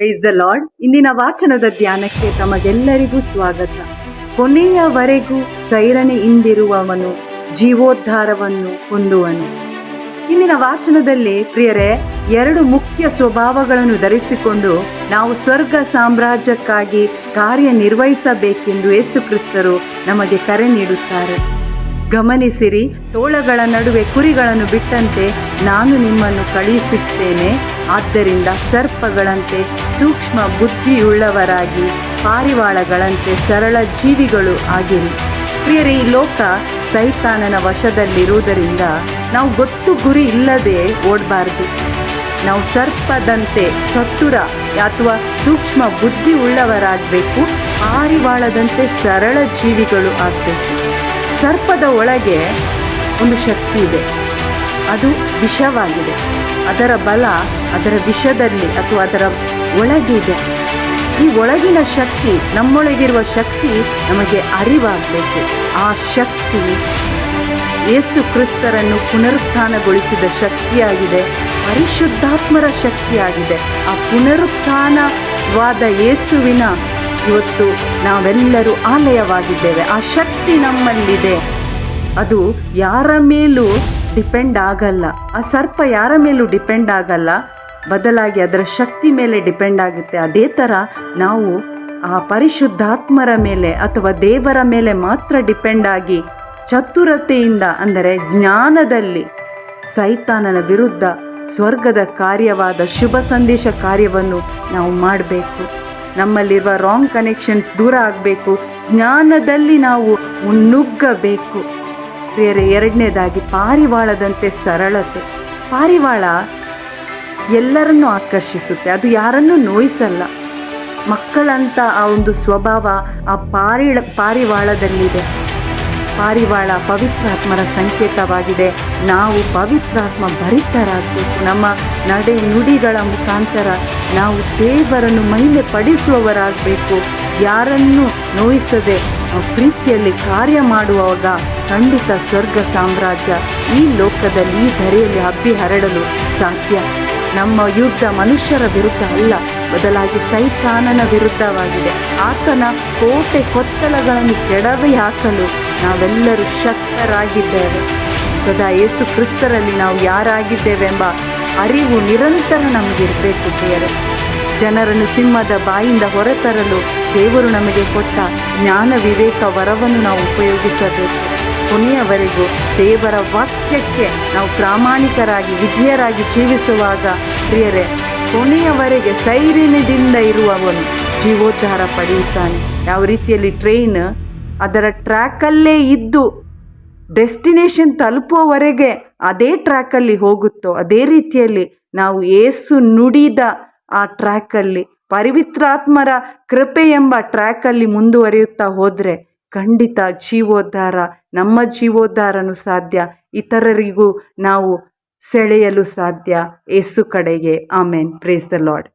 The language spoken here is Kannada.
ಪ್ರೈಸ್ ದ ಲಾರ್ಡ್ ಇಂದಿನ ವಾಚನದ ಧ್ಯಾನಕ್ಕೆ ತಮಗೆಲ್ಲರಿಗೂ ಸ್ವಾಗತ. ಕೊನೆಯವರೆಗೂ ಸೈರಣೆ ಇಂದಿರುವವನು, ಜೀವೋದ್ಧಾರವನ್ನು ಹೊಂದುವನು. ಇಂದಿನ ವಾಚನದಲ್ಲಿ ಪ್ರಿಯರೇ, ಎರಡು ಮುಖ್ಯ ಸ್ವಭಾವಗಳನ್ನು ಧರಿಸಿಕೊಂಡು ನಾವು ಸ್ವರ್ಗ ಸಾಮ್ರಾಜ್ಯಕ್ಕಾಗಿ ಕಾರ್ಯನಿರ್ವಹಿಸಬೇಕೆಂದು ಯೇಸು ಕ್ರಿಸ್ತರು ನಮಗೆ ಕರೆ ನೀಡುತ್ತಾರೆ. ಗಮನಿಸಿರಿ, ತೋಳಗಳ ನಡುವೆ ಕುರಿಗಳನ್ನು ಬಿಟ್ಟಂತೆ ನಾನು ನಿಮ್ಮನ್ನು ಕಳುಹಿಸುತ್ತೇನೆ. ಆದ್ದರಿಂದ ಸರ್ಪಗಳಂತೆ ಸೂಕ್ಷ್ಮ ಬುದ್ಧಿಯುಳ್ಳವರಾಗಿ, ಪಾರಿವಾಳಗಳಂತೆ ಸರಳ ಜೀವಿಗಳು ಆಗಿರಿ. ಪ್ರಿಯರೇ, ಈ ಲೋಕ ಸೈತಾನನ ವಶದಲ್ಲಿರುವುದರಿಂದ ನಾವು ಗೊತ್ತು ಗುರಿ ಇಲ್ಲದೆ ಓಡಬಾರ್ದು. ನಾವು ಸರ್ಪದಂತೆ ಚತುರ ಅಥವಾ ಸೂಕ್ಷ್ಮ ಬುದ್ಧಿ ಉಳ್ಳವರಾಗಬೇಕು ಪಾರಿವಾಳದಂತೆ ಸರಳ ಜೀವಿಗಳು ಆಗಬೇಕು. ಸರ್ಪದ ಒಳಗೆ ಒಂದು ಶಕ್ತಿ ಇದೆ. ಅದು ವಿಷವಾಗಿದೆ. ಅದರ ಬಲ ಅದರ ವಿಷದಲ್ಲಿ ಅಥವಾ ಅದರ ಒಳಗಿದೆ ಈ ಒಳಗಿನ ಶಕ್ತಿ, ನಮ್ಮೊಳಗಿರುವ ಶಕ್ತಿ ನಮಗೆ ಅರಿವಾಗಬೇಕು. ಆ ಶಕ್ತಿ ಯೇಸು ಕ್ರಿಸ್ತರನ್ನು ಪುನರುತ್ಥಾನಗೊಳಿಸಿದ ಶಕ್ತಿಯಾಗಿದೆ. ಪರಿಶುದ್ಧಾತ್ಮರ ಶಕ್ತಿಯಾಗಿದೆ. ಆ ಪುನರುತ್ಥಾನವಾದ ಯೇಸುವಿನ ಇವತ್ತು ನಾವೆಲ್ಲರೂ ಆಲಯವಾಗಿದ್ದೇವೆ. ಆ ಶಕ್ತಿ ನಮ್ಮಲ್ಲಿದೆ. ಅದು ಯಾರ ಮೇಲೂ ಡಿಪೆಂಡ್ ಆಗಲ್ಲ. ಆ ಸರ್ಪ ಯಾರ ಮೇಲೂ ಡಿಪೆಂಡ್ ಆಗಲ್ಲ. ಬದಲಾಗಿ ಅದರ ಶಕ್ತಿ ಮೇಲೆ ಡಿಪೆಂಡ್ ಆಗುತ್ತೆ. ಅದೇ ಥರ ನಾವು ಆ ಪರಿಶುದ್ಧಾತ್ಮರ ಮೇಲೆ ಅಥವಾ ದೇವರ ಮೇಲೆ ಮಾತ್ರ ಡಿಪೆಂಡ್ ಆಗಿ ಚತುರತೆಯಿಂದ, ಅಂದರೆ ಜ್ಞಾನದಲ್ಲಿ ಸೈತಾನನ ವಿರುದ್ಧ ಸ್ವರ್ಗದ ಕಾರ್ಯವಾದ ಶುಭ ಸಂದೇಶ ಕಾರ್ಯವನ್ನು ನಾವು ಮಾಡಬೇಕು. ನಮ್ಮಲ್ಲಿರುವ ರಾಂಗ್ ಕನೆಕ್ಷನ್ಸ್ ದೂರ ಆಗಬೇಕು. ಜ್ಞಾನದಲ್ಲಿ ನಾವು ಮುನ್ನುಗ್ಗಬೇಕು. ಎರಡನೇದಾಗಿ ಪಾರಿವಾಳದಂತೆ ಸರಳತೆ. ಪಾರಿವಾಳ ಎಲ್ಲರನ್ನೂ ಆಕರ್ಷಿಸುತ್ತೆ. ಅದು ಯಾರನ್ನೂ ನೋಯಿಸಲ್ಲ. ಮಕ್ಕಳಂತ ಆ ಒಂದು ಸ್ವಭಾವ ಆ ಪಾರಿಳ, ಪಾರಿವಾಳದಲ್ಲಿದೆ. ಪಾರಿವಾಳ ಪವಿತ್ರಾತ್ಮರ ಸಂಕೇತವಾಗಿದೆ. ನಾವು ಪವಿತ್ರಾತ್ಮ ಭರಿತರಾಗಬೇಕು. ನಮ್ಮ ನಡೆ ನುಡಿಗಳ ಮುಖಾಂತರ ನಾವು ದೇವರನ್ನು ಮಹಿಮೆ ಪಡಿಸುವವರಾಗಬೇಕು ಯಾರನ್ನು ನೋಯಿಸದೆ ಪ್ರೀತಿಯಲ್ಲಿ ಕಾರ್ಯ ಮಾಡುವಾಗ ಖಂಡಿತ ಸ್ವರ್ಗ ಸಾಮ್ರಾಜ್ಯ ಈ ಲೋಕದಲ್ಲಿ ಈ ಧರೆಯಲ್ಲಿ ಹಬ್ಬಿ ಹರಡಲು ಸಾಧ್ಯ. ನಮ್ಮ ಯುದ್ಧ ಮನುಷ್ಯರ ವಿರುದ್ಧ ಅಲ್ಲ, ಬದಲಾಗಿ ಸೈತಾನನ ವಿರುದ್ಧವಾಗಿದೆ. ಆತನ ಕೋಟೆ ಕೊತ್ತಲಗಳನ್ನು ಕೆಡವಿ ಹಾಕಲು ನಾವೆಲ್ಲರೂ ಶಕ್ತರಾಗಿದ್ದೇವೆ. ಸದಾ ಯೇಸು ಕ್ರಿಸ್ತರಲ್ಲಿ ನಾವು ಯಾರಾಗಿದ್ದೇವೆಂಬ ಅರಿವು ನಿರಂತರ ನಮಗಿರಬೇಕು ಪ್ರಿಯರೇ. ಜನರನ್ನು ಸಿಂಹದ ಬಾಯಿಂದ ಹೊರತರಲು ದೇವರು ನಮಗೆ ಕೊಟ್ಟ ಜ್ಞಾನ ವಿವೇಕ ವರವನ್ನು ನಾವು ಉಪಯೋಗಿಸಬೇಕು. ಕೊನೆಯವರೆಗೂ ದೇವರ ವಾಕ್ಯಕ್ಕೆ ನಾವು ಪ್ರಾಮಾಣಿಕರಾಗಿ ವಿಧಿಯರಾಗಿ ಜೀವಿಸುವಾಗ ಪ್ರಿಯರೇ, ಕೊನೆಯವರೆಗೆ ಸೈರಿನದಿಂದ ಇರುವವನು ಜೀವೋದ್ಧಾರ ಪಡೆಯುತ್ತಾನೆ. ಯಾವ ರೀತಿಯಲ್ಲಿ ಟ್ರೈನ್ ಅದರ ಟ್ರ್ಯಾಕಲ್ಲೇ ಇದ್ದು ಡೆಸ್ಟಿನೇಷನ್ ತಲುಪುವವರೆಗೆ ಅದೇ ಟ್ರ್ಯಾಕಲ್ಲಿ ಹೋಗುತ್ತೋ, ಅದೇ ರೀತಿಯಲ್ಲಿ ನಾವು ಏಸು ನುಡಿದ ಆ ಟ್ರ್ಯಾಕಲ್ಲಿ ಪರಿವಿತ್ರಾತ್ಮರ ಕೃಪೆ ಎಂಬ ಟ್ರ್ಯಾಕಲ್ಲಿ ಮುಂದುವರಿಯುತ್ತಾ ಹೋದರೆ ಖಂಡಿತ ಜೀವೋದ್ಧಾರ, ನಮ್ಮ ಜೀವೋದ್ಧಾರನು ಸಾಧ್ಯ. ಇತರರಿಗೂ ನಾವು ಸೆಳೆಯಲು ಸಾಧ್ಯ. ಏಸು ಕಡೆಗೆ. ಆಮೇನ್. Praise the lord